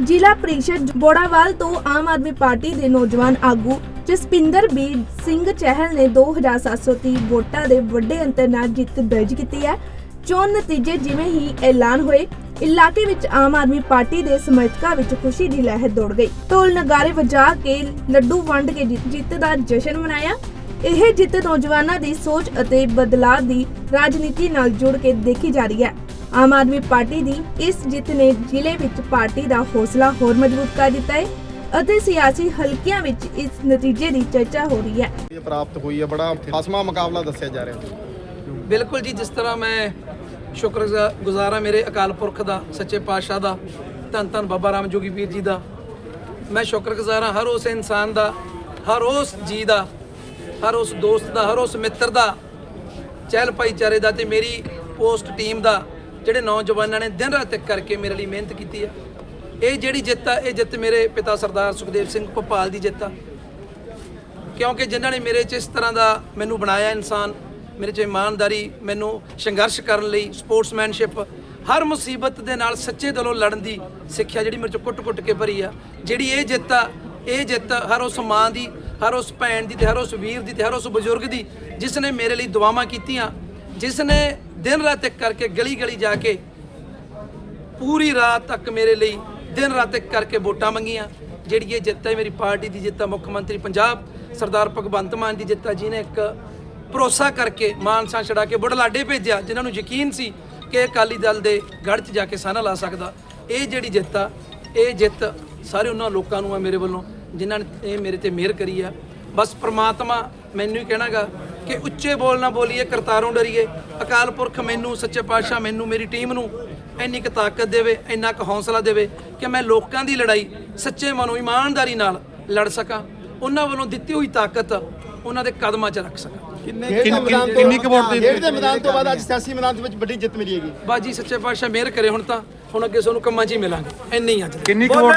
ਜ਼ਿਲ੍ਹਾ ਪ੍ਰੀਸ਼ਦ ਬੋੜਾਵਾਲ ਤੋਂ ਆਮ ਆਦਮੀ ਪਾਰਟੀ ਦੇ ਨੌਜਵਾਨ ਆਗੂ ਜਸਪਿੰਦਰ ਬੀਰ ਸਿੰਘ ਚਹਿਲ ਨੇ 2730 ਵੋਟਾਂ ਦੇ ਵੱਡੇ ਅੰਤਰ ਨਾਲ ਜਿੱਤ ਦਰਜ ਕੀਤੀ ਹੈ। ਚੋਣ ਨਤੀਜੇ ਜਿਵੇਂ ਹੀ ਐਲਾਨ ਹੋਏ, ਇਲਾਕੇ ਵਿੱਚ ਆਮ ਆਦਮੀ ਪਾਰਟੀ ਦੇ ਸਮਰਥਕਾਂ ਵਿੱਚ ਖੁਸ਼ੀ ਦੀ ਲਹਿਰ ਦੌੜ ਗਈ। ਢੋਲ ਨਗਾਰੇ ਵਜਾ ਕੇ ਲੱਡੂ ਵੰਡ ਕੇ ਜਿੱਤ ਜਿੱਤ ਦਾ ਜਸ਼ਨ ਮਨਾਇਆ। ਇਹ ਜਿੱਤ ਨੌਜਵਾਨਾਂ ਦੀ ਸੋਚ ਅਤੇ ਬਦਲਾਅ ਦੀ ਰਾਜਨੀਤੀ ਨਾਲ ਜੁੜ ਕੇ ਦੇਖੀ ਜਾ ਰਹੀ ਹੈ। ਆਮ ਆਦਮੀ ਪਾਰਟੀ ਦੀ ਇਸ ਜਿੱਤ ਨੇ ਜ਼ਿਲ੍ਹੇ ਵਿੱਚ ਪਾਰਟੀ ਦਾ ਹੌਸਲਾ ਹੋਰ ਮਜ਼ਬੂਤ ਕਰ ਦਿੱਤਾ ਹੈ ਅਤੇ ਸਿਆਸੀ ਹਲਕਿਆਂ ਵਿੱਚ ਇਸ ਨਤੀਜੇ ਦੀ ਚਰਚਾ ਹੋ ਰਹੀ ਹੈ। ਇਹ ਪ੍ਰਾਪਤ ਹੋਈ ਹੈ ਬੜਾ ਫਸਮਾ ਮੁਕਾਬਲਾ ਦੱਸਿਆ ਜਾ ਰਿਹਾ ਬਿਲਕੁਲ ਜੀ ਜਿਸ ਤਰ੍ਹਾਂ ਮੈਂ ਸ਼ੁਕਰਗੁਜ਼ਾਰ ਹਾਂ ਮੇਰੇ ਅਕਾਲ ਪੁਰਖ ਦਾ ਸੱਚੇ ਪਾਤਸ਼ਾਹ ਦਾ ਧੰਨ ਧੰਨ ਬਾਬਾ ਰਾਮ ਜੋਗੀ ਪੀਰ ਜੀ ਦਾ। ਮੈਂ ਸ਼ੁਕਰਗੁਜ਼ਾਰ ਹਾਂ ਹਰ ਉਸ ਇਨਸਾਨ ਦਾ ਹਰ ਉਸ ਜੀ ਦਾ ਹਰ ਉਸ ਦੋਸਤ ਦਾ ਹਰ ਉਸ ਮਿੱਤਰ ਦਾ ਚਹਿਲ ਭਾਈਚਾਰੇ ਦਾ ਤੇ ਮੇਰੀ ਪੋਸਟ ਟੀਮ ਦਾ। ਜਿਹੜੇ ਨੌਜਵਾਨਾਂ ਨੇ ਦਿਨ ਰਾਤ ਇੱਕ ਕਰਕੇ ਮੇਰੇ ਲਈ ਮਿਹਨਤ ਕੀਤੀ ਆ। ਇਹ ਜਿਹੜੀ ਜਿੱਤ ਆ, ਇਹ ਜਿੱਤ ਮੇਰੇ ਪਿਤਾ ਸਰਦਾਰ ਸੁਖਦੇਵ ਸਿੰਘ ਭੋਪਾਲ ਦੀ ਜਿੱਤ ਆ। ਕਿਉਂਕਿ ਜਿਨ੍ਹਾਂ ਨੇ ਮੇਰੇ 'ਚ ਇਸ ਤਰ੍ਹਾਂ ਦਾ ਮੈਨੂੰ ਬਣਾਇਆ ਇਨਸਾਨ, ਮੇਰੇ 'ਚ ਇਮਾਨਦਾਰੀ, ਮੈਨੂੰ ਸੰਘਰਸ਼ ਕਰਨ ਲਈ ਸਪੋਰਟਸਮੈਨਸ਼ਿਪ, ਹਰ ਮੁਸੀਬਤ ਦੇ ਨਾਲ ਸੱਚੇ ਦਿਲੋਂ ਲੜਨ ਦੀ ਸਿੱਖਿਆ ਜਿਹੜੀ ਮੇਰੇ 'ਚ ਕੁੱਟ-ਕੁੱਟ ਕੇ ਭਰੀ ਆ। ਜਿਹੜੀ ਇਹ ਜਿੱਤ ਆ, ਇਹ ਜਿੱਤ ਹਰ ਉਸ ਮਾਂ ਦੀ, ਹਰ ਉਸ ਭੈਣ ਦੀ ਤੇ ਹਰ ਉਸ ਵੀਰ ਦੀ ਤੇ ਹਰ ਉਸ ਬਜ਼ੁਰਗ ਦੀ, ਜਿਸ ਨੇ ਮੇਰੇ ਲਈ ਦੁਆਵਾਂ ਕੀਤੀਆਂ ਜਿਸ ਨੇ ਦਿਨ ਰਾਤ ਇੱਕ ਕਰਕੇ ਗਲੀ-ਗਲੀ ਜਾ ਕੇ ਪੂਰੀ ਰਾਤ ਤੱਕ ਮੇਰੇ ਲਈ ਦਿਨ ਰਾਤ ਇੱਕ ਕਰਕੇ ਵੋਟਾਂ ਮੰਗੀਆਂ, ਜਿਹੜੀ ਇਹ ਜਿੱਤ ਹੈ ਮੇਰੀ ਪਾਰਟੀ ਦੀ ਜਿੱਤ ਹੈ, ਮੁੱਖ ਮੰਤਰੀ ਪੰਜਾਬ ਸਰਦਾਰ ਭਗਵੰਤ ਮਾਨ ਦੀ ਜਿੱਤ ਹੈ, ਜਿਹਨੇ ਇੱਕ ਭਰੋਸਾ ਕਰਕੇ ਮਾਨਸਾ ਛੜਾ ਕੇ ਬੁਢਲਾਡੇ ਭੇਜਿਆ, ਜਿਨ੍ਹਾਂ ਨੂੰ ਯਕੀਨ ਸੀ ਕਿ ਅਕਾਲੀ ਦਲ ਦੇ ਗੜ੍ਹ 'ਚ ਜਾ ਕੇ ਸਾਨਾ ਲਾ ਸਕਦਾ। ਇਹ ਜਿਹੜੀ ਜਿੱਤ ਆ, ਇਹ ਜਿੱਤ ਸਾਰੇ ਉਹਨਾਂ ਲੋਕਾਂ ਨੂੰ ਆ ਮੇਰੇ ਵੱਲੋਂ, ਜਿਨ੍ਹਾਂ ਨੇ ਇਹ ਮੇਰੇ ਤੇ ਮਿਹਰ ਕਰੀ ਆ। ਬਸ ਪ੍ਰਮਾਤਮਾ ਮੈਨੂੰ ਹੀ ਕਹਿਣਾਗਾ ਕਿ ਉੱਚੇ ਬੋਲ ਨਾ ਬੋਲੀਏ ਕਰਤਾਰੋਂ ਡਰੀਏ ਅਕਾਲ ਪੁਰਖ ਮੈਨੂੰ ਸੱਚੇ ਪਾਤਸ਼ਾਹ ਮੈਨੂੰ ਮੇਰੀ ਟੀਮ ਨੂੰ ਇੰਨੀ ਕੁ ਤਾਕਤ ਦੇਵੇ ਇੰਨਾ ਕੁ ਹੌਸਲਾ ਦੇਵੇ ਕਿ ਮੈਂ ਲੋਕਾਂ ਦੀ ਲੜਾਈ ਸੱਚੇ ਮਨੋਂ ਇਮਾਨਦਾਰੀ ਨਾਲ ਲੜ ਸਕਾਂ ਉਹਨਾਂ ਵੱਲੋਂ ਦਿੱਤੀ ਹੋਈ ਤਾਕਤ ਉਹਨਾਂ ਦੇ ਕਦਮਾਂ 'ਚ ਰੱਖ ਸਕਾਂ ਕਿੰਨੀ ਕੁ ਵੋਟ ਦੇ ਦੇ ਮੈਦਾਨ ਤੋਂ ਬਾਅਦ ਅੱਜ ਸਿਆਸੀ ਮੈਦਾਨ ਦੇ ਵਿੱਚ ਵੱਡੀ ਜਿੱਤ ਮਿਲੀ ਹੈਗੀ ਬਾਜੀ ਸੱਚੇ ਪਾਤਸ਼ਾਹ ਮਿਹਰ ਕਰੇ ਹੁਣ ਤਾਂ ਹੁਣ ਅੱਗੇ ਤੁਹਾਨੂੰ ਕੰਮਾਂ 'ਚ ਹੀ ਮਿਲਾਂਗੇ ਇੰਨੀ ਅੱਜ ਕਿੰਨੀ ਕੁ ਵੋਟ